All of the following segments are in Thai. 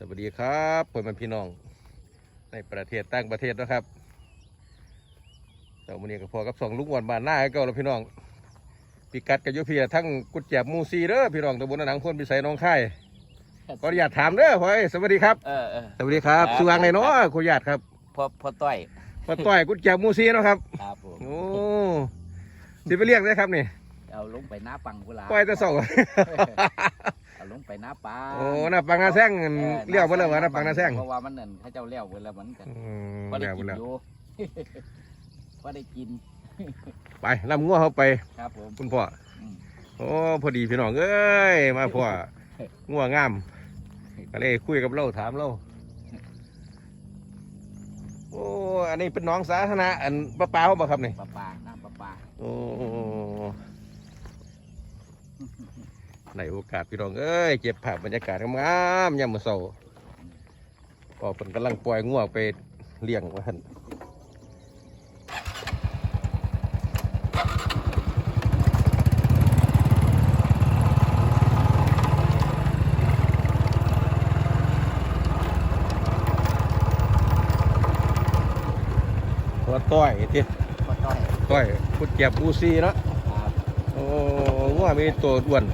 สวัสดีครับพ่อแม่พี่น้องในประเทศต่างประเทศนะครับแต่วันนี้ก็พอกับสองลุงวันบานหน้าให้เก่าแล้วพี่น้องพิกัดกับยุพีทั้งกุดแจบหมูซีเด้อพี่น้องตำบลหนังพ่นพิสัยหน้องค่ายขออนุญาตถามเด้อพ่อเอ้ยสวัสดีครับเออเออสวัสดีครับครับสุวางในเนาะขออนุญาตครับพอพอต้อยพ่อต้อยกุดแจบหมูซีเนาะครับครับผมโอ้สิไปเรียกได้ครับนี่เอาลงไปหน้าปังกุหลาบปล่อยแต่สองเอา ลงไปหน้าปังโอ้หน้าปังหน้าแซงเรียกมาเลยว่าหน้าปังหน้าแซงเพราะว่ามันนั่นเขาเจ้าเลี้ยวเวลามันกันอืมพอได้แล้วกินแล้วอยู่พอได้กิน ไปลำงัวเขาไปครับผมคุณพ่ออืมโอ้พอดีพี่น้องเอ้ยมาพ่องัวงามก็เลยคุยกับเราถามเราโอ้อันนี้เป็นน้องสาธารณะอันป้าป้าเขาบอกครับนี่ปลาปลาน้ำปลาปลาโอ้ ในโอกาสพี่น้องเอ้ยเก็บภาพบรรยากาศงามๆยามมื้อเช้าพอเพิ่นกำลังปล่อยงัวไปเลี้ยงว่าหั่นตัวต้อยที่พอต้อยต้อยพุดเก็บอูซีเนาะครับโอ้งัวมีตัวอ้วน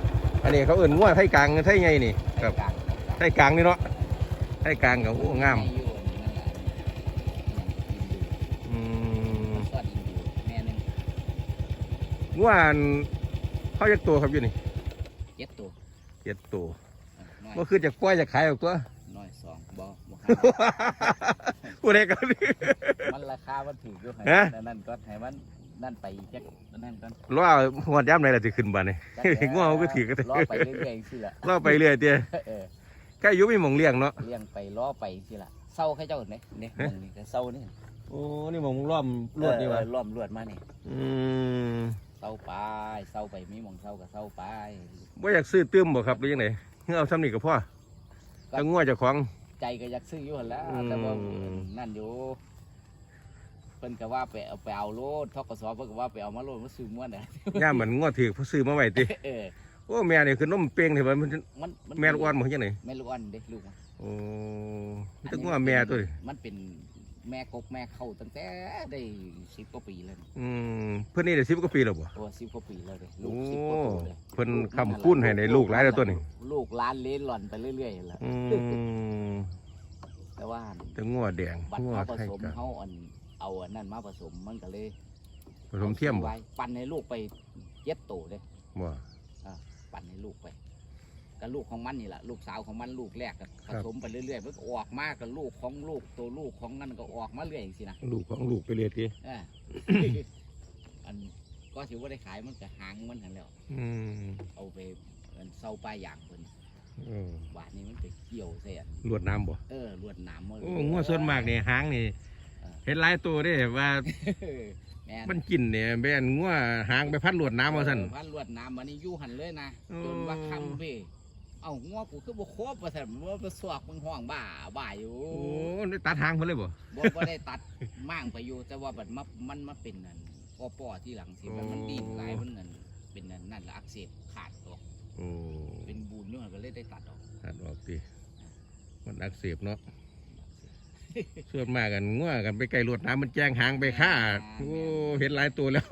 อันนี้เขาเอื่นงัวไทยกลางไทยไงนี่ครับกลางไทยกลางนี่เนาะไทยกลางกับโอ้งามแอยู่นั่นแหละกินอยู่อืมซ่อนอยู่แม่หนึงงัวอันเขาจะตัวครับอยู่นี่เจ็ดตัวเจ็ดตัวเออน้อยก็คือจากปล่อยจากขายออกตัวน้อยสองบ่บ่ผู้ใดก็นี่มันราคามันถูกอยู่ให้ฮะนั่นก็ให้มัน นั่นไปจักนั่นก็รอหัวย้ำไหนล่ะจะขึ้นบ้านนี่งัวเขาก็ถือกันล้อไปเรื่อยๆสิละรอไปเรื่อยเตี้ยเออใกล้อยุไม่มองเลี้ยงเนาะเลี้ยงไปล้อไปสิละเศร้าให้เจ้าเนี่ยเนี่ยมองนี่ก็เศร้านี่โอ้นี่มองล้อมลวดนี่วะเออล้อมลวดมานี่อืมเศร้าไปเศร้าไปมีหมองเศร้าก็เศร้าไปว่าอยากซื้อตื้มบ่ครับหรือยังไงเอาซ้ำนี่กับพ่อถ้างัวเจะของใจก็อยากซื้ออยู่หั่นแหล้วอืมแต่ว่านั่นอยู่เพิ่นก็ว่าไปเอาไปเอาโลดทกสเพิ่นก็ว่าไปเอามาโลดมาซื้อม้วนน่ะย่ามเหมือนงัวถือเพอซื้อมาไว้ติเออโอ้แม่นี่คือนมเป้งเถอะมันมันมันแม่ลูกอ่อนมันยังไงแม่ลูกอ่อนเด็กลูกมันโอ้ตึกว่าแม่ตัวนี้มันเป็นแม่กกแม่เข้าตั้งแต่ได้สิบกว่าปีแล้วนี่อืมเพื่อนนี่ได้สิบกว่าปีแล้วบ่ตัวสิบกว่าปีแล้วเลยลูโอ้กสิบกว่าตัวเลยเพิ่นคำคุ้นให้ในลูกหลายแล้วตัวนี้ลูกหล้านเลี้ยนหล่อนไปเรื่อยๆแหละอืมแต่ว่าแต่งัวแดงบัตรงัวเขาผไทยสมกันเขาอัน เอาอันนั้นมาผสมมันก็เลยผสมเทียมบ่ไว้ปั่นให้ลูกไปเย็ดโตเลยบ่ปั่นให้ลูกไปก็ลูกของมันนี่แหละลูกสาวของมันลูกแรกก็ผสมไปเรื่อยๆมันก็ออกมากับลูกของลูกตัวลูกของนั่นก็ออกมาเรื่อยอย่างสินะลูกของลูกไปเรียทีเอออันก็ถือว่าได้ขายมันก็หางมันหันแล้วอืมเอาไปอันเศร้าป้ายอย่างเพิ่นเออบาทนี้มันไปเกี่ยวเสียนลวดน้ำบ่เออลวดหนามมาโอ้งัวส่วนมากนี่หางนี่ เห็นหลายตัวเด้ว่าแม่มันกินเนี่ยแม่นงัวหางไปพันลวดน้ำเอาซั่นเออพันลวดหนามมันนี่อยู่หันเลยนะโอ้ จนว่าคำเพ่เอ้างัวกูคือบ่ครบว่าซั่นว่าไปสวกมึงห้องบ้าบ้าอยู่ โอ้ได้ตัดหางเพิ่นเลยบ่ บ่บ่ได้ตัดมั่างไปอยู่ แต่ว่าบัดมามันมาเป็นนั่นปอปอที่หลังสิมันมันดิ้นหลายมันนั่นเป็นนั่นนั่นละอักเสบขาดออกโอ้เป็นบูนอยู่หั่นก็เลยได้ตัดออก ตัดออกติมันอักเสบเนาะ ส่วนมากกันง่วกันไปไกลรวดน้ำมันแจ้งหางไปฆ่าโอ้เห็นหลายตัวแล้ว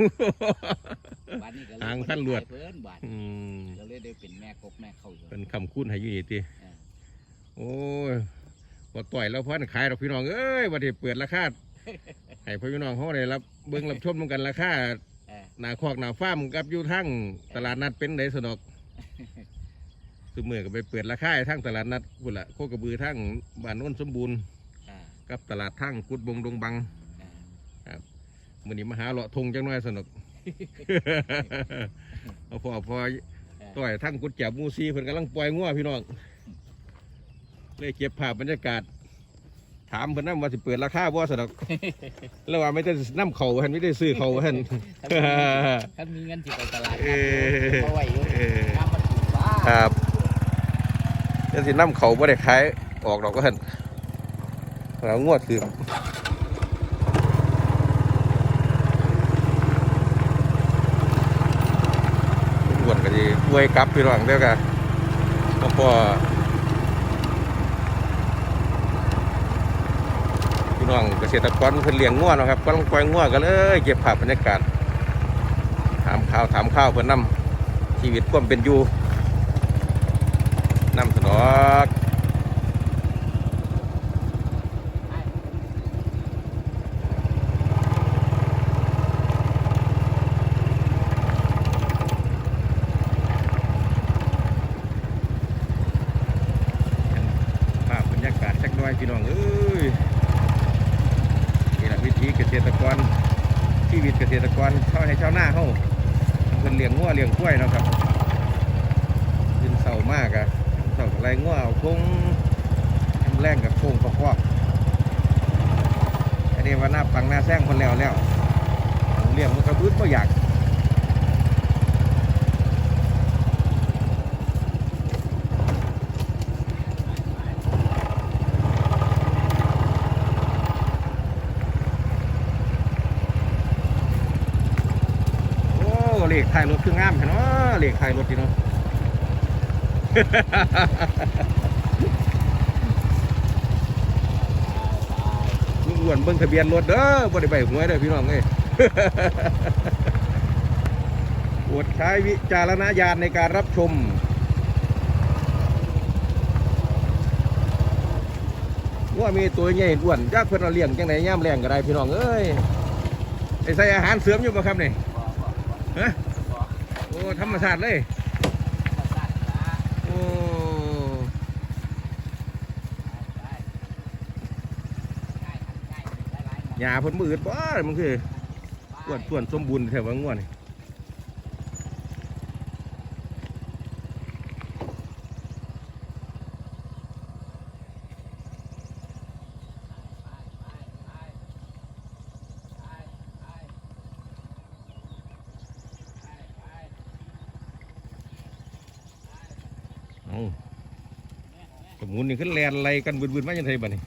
บาดนี้ก็เลยหางพันลวด เพิ่นบาดอืมก็เลยได้เป็นแม่กบแม่เข้าอยู่เป็นคำคุ้นให้อยู่นี่ติเออโอ้ยพอต่อยแล้วพอนขายเราพี่น้องเอ้ยวันที่เปิดราคาให้พี่น้องเขาได้รับเบิ้งรับชมกันราคาเออหนาคอกหนาฟาร์มกับอยู่ทั้งตลาดนัดเป็นไดสนอกสมือก็ไปเปิดราคาให้ทั้งตลาดนัดกุละโคกระบือทั้งบ้านโน้นสมบูรณ์เออ กับตลาดทั้งกุดบงดงบังเออมื่อนี้มาหาเลาะทงจังน้อยสนุกเอาพอพอต่อยทั้งกุดจับหมูซีเพิ่นกำลังปล่อยงัวพี่น้องเลยเก็บภาพบรรยากาศ ถามเพิ่นนำว่าสิเปิดราคาบ่สนุกแล้วว่าไม่ได้นํเขาเพิ่นไม่ได้ซื้อเขาเพิ่นถ้ามีเงินสิไปตลาดเออเอาไว้อยู่เออน้ำมันถูกบ้าครับเดี๋ยวสินํเขาบ่ได้ขายออกดอกก็เพิ่น แล้วงวดคืองวดก็สิป่วยกับพี่น้องเด้อกันก็พอพี่น้องเกษตรกรเพิ่นเลี้ยงงัวนะครับกำลังปล่อยงัวกันเลยเก็บภาพบรรยากาศถามข่าวถามข้าวเพิ่นนำชีวิตความเป็นอยู่นำสนอกภาพบรรยากาศสักหน่ อยพี่น้องเอ้ยนี่แหละวิธีเกษตรกรชีวิตเกษตรกรชาวให้ชาวนาเฮาเพิ่นเลี้ยงงัวเลี้ยงกล้วยนะครับขึ้นเสามากอะเสาอะไรง่วเอาคงแรงกับโค้งประกอบอันนี้ว่าหน้าปังหน้าแซงคนแล้วแล้วเลี้ยงมันกระบื้นก็อยากโอ้ เล็กถ่ายรถคืองามเห็นเนาะเล็กถ่ายรถดีเนาะลุงอ้วนเบิ่งทะเบียนรถเด้อบ่ได้ใบหวยเด้อพี่น้องเอ้ยโปรดใช้วิจารณญาณในการรับชมว่ามีตัวใหญ่อ้วนจักเพิ่นเอาเลี้ยงจังไดย่ามแรงก็ได้พี่น้องเอ้ยไอใส่อาหารเสริมอยู่บ่ครับนี่ฮะโอ้ ธรรมชาติเลย โอ้หยาเพิ่นมืดบ่มันคืออ้วนส่วนสมบูรณ์แถวว่าง่วนนี่ สมุนนี่ขึ้นแลนไรกันวืนๆมาอย่างไรบ้านี่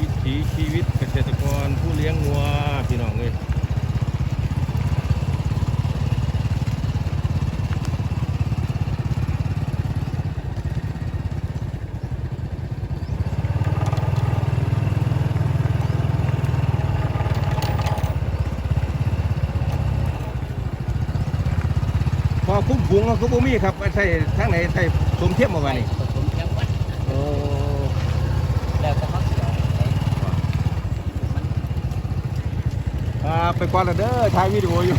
วิถีชีวิตเกษตรกรผู้เลี้ยงวัวพี่น้องเลย พอคุ้มพุงก็บ่มีครับใช่ทางไหนใช่สมเทียมมาว่านี่ผสมแค่วัดโอ้แล้วก็เขาเสียมันอ่าไปก่อนแล้วเด้อถ่ายวิดีโออยู่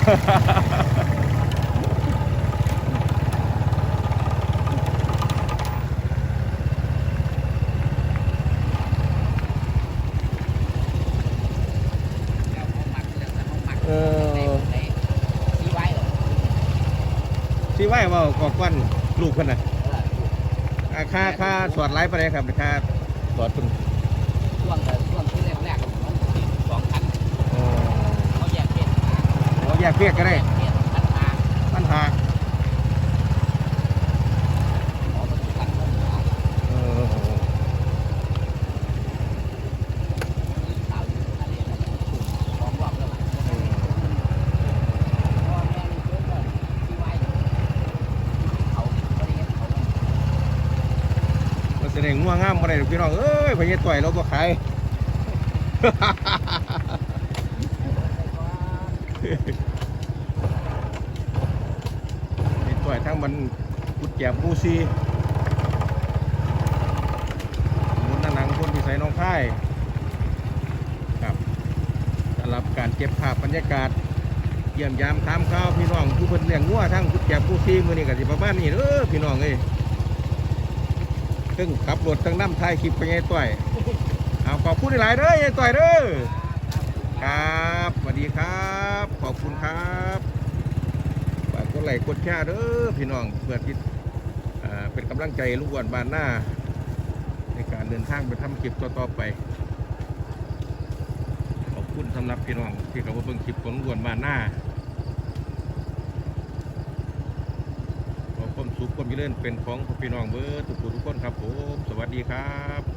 แล้วเขาหมักแล้วแต่เขาหมัก เอ ใน อ ในที่ไว้หรอก ที่ไหวเว่ากอกวันลูกคนน่ะเอออ่าค่าค่าสวดไลฟ์ไปเลยครับค่าสวดคุณช่วงแต่ช่วงที่แรกๆมันสองพันเออเขาแยกเพศเราแยกเพียกก็ได้เพศพันหา ปัญหา หมอปัจจุบันเขาหา เออ สาวอยู่ทะเลนะสองรอบแล้วล่ะพ่อแม่นี่เยอะเลยที่ไว้เขาเขาได้เห็นเขา เราแสดงง่วงงามมาได้พี่น้องเอ้ยพญาต่อยเราบ่ขาย พญาต่อยทั้งมันกุดแจมมูซีมุนหนังคนที่ใส่น้องค่ายครับสำหรับการเก็บภาพบรรยากาศเยี่ยมยามถามข่าวพี่น้องผู้เพิ่นเลี้ยงงัวทั้งกุดแจมมูซีมือนี้ก็สิประมาณนี้เด้อพี่น้องเอ้ย ซึ่งขับรถทั้งน้ำไทยคลิปไปไงต่อยเอาขอบคุณหลายเด้อยายต่อยเด้อครับสวัสดีครับ ขอบคุณครับฝากกดไลค์กดแชร์เด้อพี่น้องเพื่อที่อ่าเป็นกำลังใจลูกอ้วนบ้านหน้า ในการเดินทางไปทำคลิปต่อๆไป ขอบคุณสำหรับพี่น้องที่เขามาเบิ่งคลิปของลุงอ้วนบ้านหน้าขอความ สุขความเจริญเป็นของพี่น้องเบอร์ทุกคนทุกคนครับผมสวัสดีครับ